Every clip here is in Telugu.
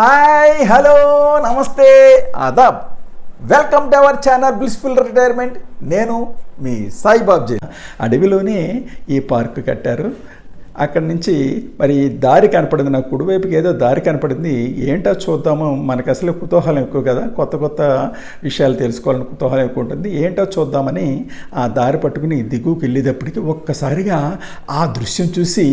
హాయ్ హలో నమస్తే Aadab. Welcome to our channel blissful retirement నేను మీ సాయి బాబ్జీ అడవిలోనే ఈ పార్క్ కట్టారు. అక్కడి నుంచి మరి దారి కనపడింది నాకు కుడివైపుకి ఏదో దారి కనపడింది. ఏంటో చూద్దాము. మనకు అసలు కుతూహలం ఎక్కువ కదా. కొత్త కొత్త విషయాలు తెలుసుకోవాలని కుతూహలం ఎక్కువ ఉంటుంది. ఏంటో చూద్దామని ఆ దారి పట్టుకుని దిగువకి వెళ్ళేటప్పటికి ఒక్కసారిగా ఆ దృశ్యం చూసి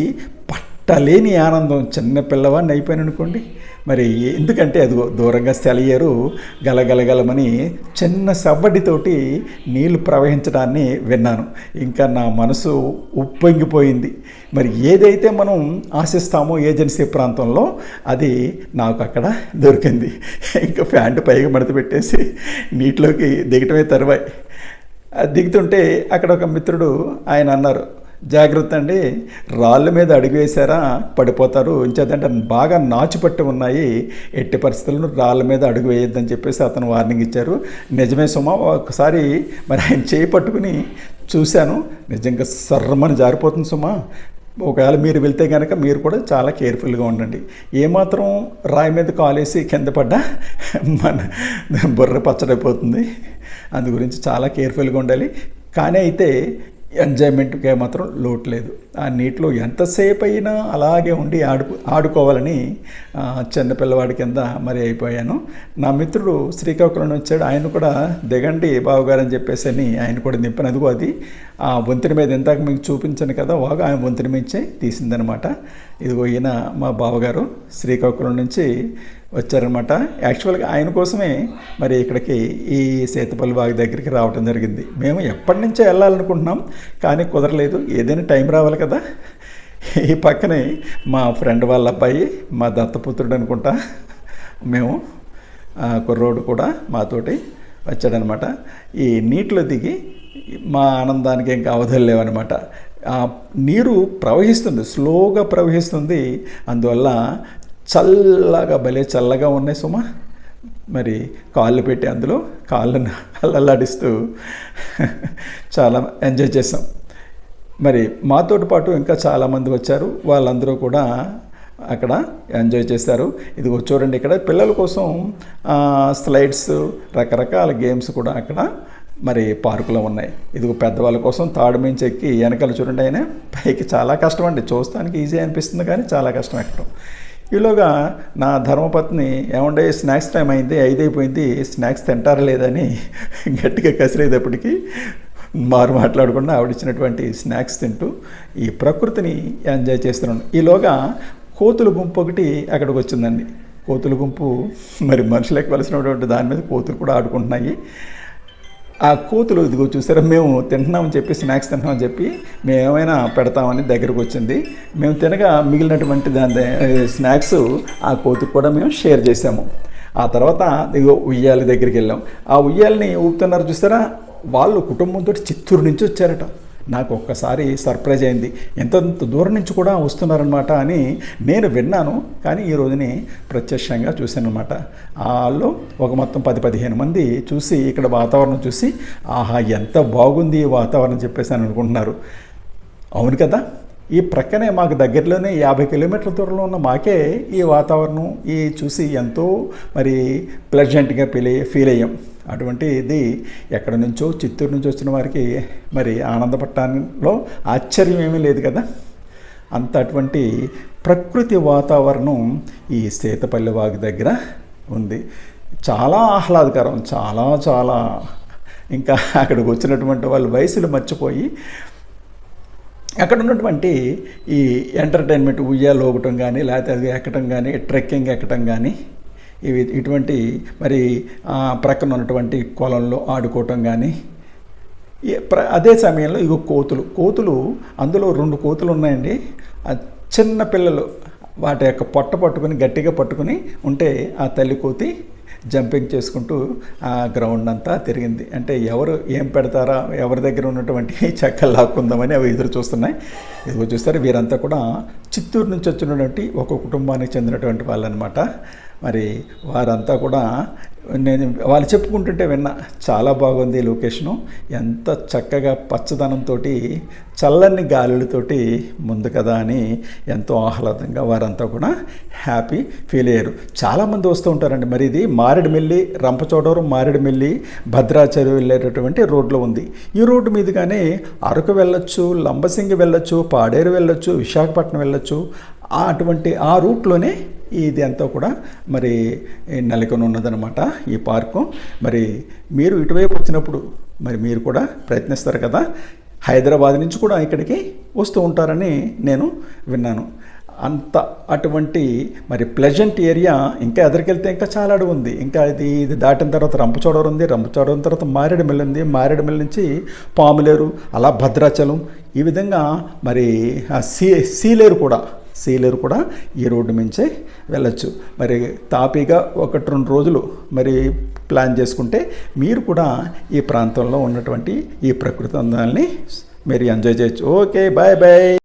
పట్టలేని ఆనందం. చిన్న పిల్లవాడిని అయిపోయాను అనుకోండి మరి ఎందుకంటే అది దూరంగా సెలయేరు గలగలగలమని చిన్న సవ్వడితోటి నీళ్ళు ప్రవహించడాన్ని విన్నాను. ఇంకా నా మనసు ఉప్పొంగిపోయింది. మరి ఏదైతే మనం ఆశిస్తామో ఏజెన్సీ ప్రాంతంలో అది నాకు అక్కడ దొరికింది. ఇంకా ప్యాంటు పైగా మడత పెట్టేసి నీటిలోకి దిగటమే తరువాయి. అది దిగుతుంటే అక్కడ ఒక మిత్రుడు ఆయన అన్నారు జాగ్రత్త అండి. రాళ్ళ మీద అడుగు వేశారా పడిపోతారు. ఇంచేదంటే బాగా నాచుపట్టి ఉన్నాయి. ఎట్టి పరిస్థితులను రాళ్ళ మీద అడుగు వేయొద్దని చెప్పేసి అతను వార్నింగ్ ఇచ్చారు. నిజమే సుమ ఒకసారి మరి ఆయన చేయి పట్టుకుని చూశాను. నిజంగా సర్రమని జారిపోతుంది సుమా. ఒకవేళ మీరు వెళ్తే కనుక మీరు కూడా చాలా కేర్ఫుల్గా ఉండండి. ఏమాత్రం రాయి మీద కాలేసి కింద పడ్డా మన బుర్ర పచ్చడైపోతుంది. అందు గురించి చాలా కేర్ఫుల్గా ఉండాలి. కానీ అయితే ఎంజాయ్మెంట్కి మాత్రం లోటు లేదు. ఆ నీటిలో ఎంతసేపు అయినా అలాగే ఉండి ఆడుకు ఆడుకోవాలని చిన్నపిల్లవాడి కింద మరి అయిపోయాను. నా మిత్రుడు శ్రీకాకుళం వచ్చాడు. ఆయన కూడా దిగండి బావగారు అని చెప్పేసి అని ఆయన కూడా నింపిన అదిగో అది ఆ వంతెన మీద ఇందాక మీకు చూపించాను కదా వాగా ఆయన వంతెన మించే తీసిందనమాట. ఇదిగో ఈయన మా బావగారు శ్రీకాకుళం నుంచి వచ్చారనమాట యాక్చువల్గా ఆయన కోసమే మరి ఇక్కడికి ఈ సేతుపల్లి బావి దగ్గరికి రావటం జరిగింది. మేము ఎప్పటి నుంచో వెళ్ళాలనుకుంటున్నాం కానీ కుదరలేదు. ఏదైనా టైం రావాలి కదా. ఈ పక్కనే మా ఫ్రెండ్ వాళ్ళ అబ్బాయి మా దత్తపుత్రుడు అనుకుంటా మేము కుర్రోడు కూడా మాతోటి వచ్చాడనమాట ఈ నీటిలో దిగి మా ఆనందానికి ఇంకా అవధులు లేవనమాట నీరు ప్రవహిస్తుంది స్లోగా ప్రవహిస్తుంది. అందువల్ల చల్లగా భలే చల్లగా ఉన్నాయి సుమా. మరి కాళ్ళు పెట్టి అందులో కాళ్ళను అల్లల్లాడిస్తూ చాలా ఎంజాయ్ చేసాం మరి మాతోటి పాటు ఇంకా చాలామంది వచ్చారు. వాళ్ళందరూ కూడా అక్కడ ఎంజాయ్ చేశారు. ఇదిగో చూడండి ఇక్కడ పిల్లల కోసం స్లైడ్స్ రకరకాల గేమ్స్ కూడా అక్కడ మరి పార్కులో ఉన్నాయి. ఇదిగో పెద్దవాళ్ళ కోసం తాడు మించి ఎక్కి వెనకాల చూడండి ఆయన. పైకి చాలా కష్టం అండి. చూస్తానికి ఈజీ అనిపిస్తుంది కానీ చాలా కష్టం ఎక్కడం. ఈలోగా నా ధర్మపత్ని ఏమండే స్నాక్స్ టైం అయింది ఐదు అయిపోయింది స్నాక్స్ తింటారా లేదని గట్టిగా కసిరేటప్పటికీ మారు మాట్లాడకుండా ఆవిడిచ్చినటువంటి స్నాక్స్ తింటూ ఈ ప్రకృతిని ఎంజాయ్ చేస్తున్నాను. ఈలోగా కోతుల గుంపు ఒకటి అక్కడికి వచ్చిందండి. కోతుల గుంపు మరి మనుషులకు ఎక్కవలసినటువంటి దాని మీద కోతులు కూడా ఆడుకుంటున్నాయి. ఆ కోతులు ఇదిగో చూసారా మేము తింటున్నామని చెప్పి స్నాక్స్ తింటున్నామని చెప్పి మేము ఏమైనా పెడతామని దగ్గరకు వచ్చింది. మేము తినగా మిగిలినటువంటి దాని స్నాక్స్ ఆ కోతుకు కూడా మేము షేర్ చేసాము ఆ తర్వాత ఇదిగో ఉయ్యాల దగ్గరికి వెళ్ళాం. ఆ ఉయ్యాలని ఊపుతున్నారు చూసారా వాళ్ళు కుటుంబంతో చిత్తూరు నుంచి వచ్చారట. నాకు ఒక్కసారి సర్ప్రైజ్ అయింది. ఎంతంత దూరం నుంచి కూడా వస్తున్నారనమాట అని నేను విన్నాను. కానీ ఈ రోజుని ప్రత్యక్షంగా చూశాను అనమాట వాళ్ళు ఒక మొత్తం పది పదిహేను మంది చూసి ఇక్కడ వాతావరణం చూసి ఆహా ఎంత బాగుంది వాతావరణం చెప్పేసి అని అనుకుంటున్నారు. అవును కదా? ఈ ప్రక్కనే మాకు దగ్గరలోనే యాభై కిలోమీటర్ల దూరంలో ఉన్న మాకే ఈ వాతావరణం ఈ చూసి ఎంతో మరి ప్లెజెంట్గా ఫీల్ అయ్యి ఫీల్ అయ్యాం అటువంటి ఇది ఎక్కడి నుంచో చిత్తూరు నుంచి వచ్చిన వారికి మరి ఆనందపడటానిలో ఆశ్చర్యం ఏమీ లేదు కదా? అంత అటువంటి ప్రకృతి వాతావరణం ఈ సీతపల్లి వాగు దగ్గర ఉంది. చాలా ఆహ్లాదకరం చాలా చాలా. ఇంకా అక్కడికి వచ్చినటువంటి వాళ్ళు వయసులు మర్చిపోయి అక్కడ ఉన్నటువంటి ఈ ఎంటర్టైన్మెంట్ ఉయ్యాలు ఊగటం కానీ లేకపోతే అది ఎక్కటం కానీ ట్రెక్కింగ్ ఎక్కటం కానీ ఇవి ఇటువంటి మరి ప్రక్కన ఉన్నటువంటి కొలంలో ఆడుకోవటం కానీ ప్ర- అదే సమయంలో ఇగో కోతులు. కోతులు అందులో రెండు కోతులు ఉన్నాయండి. చిన్న పిల్లలు వాటి యొక్క పొట్ట పట్టుకుని గట్టిగా పట్టుకుని ఉంటే ఆ తల్లి కోతి జంపింగ్ చేసుకుంటూ ఆ గ్రౌండ్ అంతా తిరిగింది. అంటే ఎవరు ఏం పెడతారా ఎవరి దగ్గర ఉన్నటువంటి చెక్కలు లాక్కుందామని అవి ఎదురు చూస్తున్నాయి. ఇదిగో చూస్తారు వీరంతా కూడా చిత్తూరు నుంచి వచ్చినటువంటి ఒక కుటుంబానికి చెందినటువంటి వాళ్ళనమాట. మరి వారంతా కూడా నేను వాళ్ళు చెప్పుకుంటుంటే విన్నా చాలా బాగుంది లొకేషను. ఎంత చక్కగా పచ్చదనంతో చల్లని గాలులతోటి ముందు కదా అని ఎంతో ఆహ్లాదంగా వారంతా కూడా హ్యాపీ ఫీల్ అయ్యారు. చాలామంది వస్తూ ఉంటారండి. మరి ఇది మారేడుమిల్లి రంపచోడవరం మారేడుమిల్లి భద్రాచరి వెళ్ళేటటువంటి రోడ్లో ఉంది. ఈ రోడ్డు మీదుగానే అరకు వెళ్ళొచ్చు లంబసింగి వెళ్ళొచ్చు పాడేరు వెళ్ళొచ్చు విశాఖపట్నం వెళ్ళొచ్చు ఆ అటువంటి ఆ రూట్లోనే ఇది అంతా కూడా మరి నెలకొని ఉన్నదనమాట ఈ పార్కు. మరి మీరు ఇటువైపు వచ్చినప్పుడు మరి మీరు కూడా ప్రయత్నిస్తారు కదా. హైదరాబాద్ నుంచి కూడా ఇక్కడికి వస్తూ ఉంటారని నేను విన్నాను. అంత అటువంటి మరి ప్లెజెంట్ ఏరియా ఇంకా ఎదరికెళ్తే ఇంకా చాలా అడవి ఉంది. ఇంకా ఇది ఇది దాటిన తర్వాత రంపచోడవరం ఉంది. రంపచోడవరం తర్వాత మారేడుమిల్లి ఉంది. మారేడుమిల్లి నుంచి పాములేరు అలా భద్రాచలం. ఈ విధంగా మరి ఆ సీ సీలేరు కూడా సీలేరు కూడా ఈ రోడ్డు మించే వెళ్ళచ్చు. మరి తాపీగా ఒకటి రెండు రోజులు మరి ప్లాన్ చేసుకుంటే మీరు కూడా ఈ ప్రాంతంలో ఉన్నటువంటి ఈ ప్రకృతి అందాలని మీరు ఎంజాయ్ చేయొచ్చు. Okay bye bye.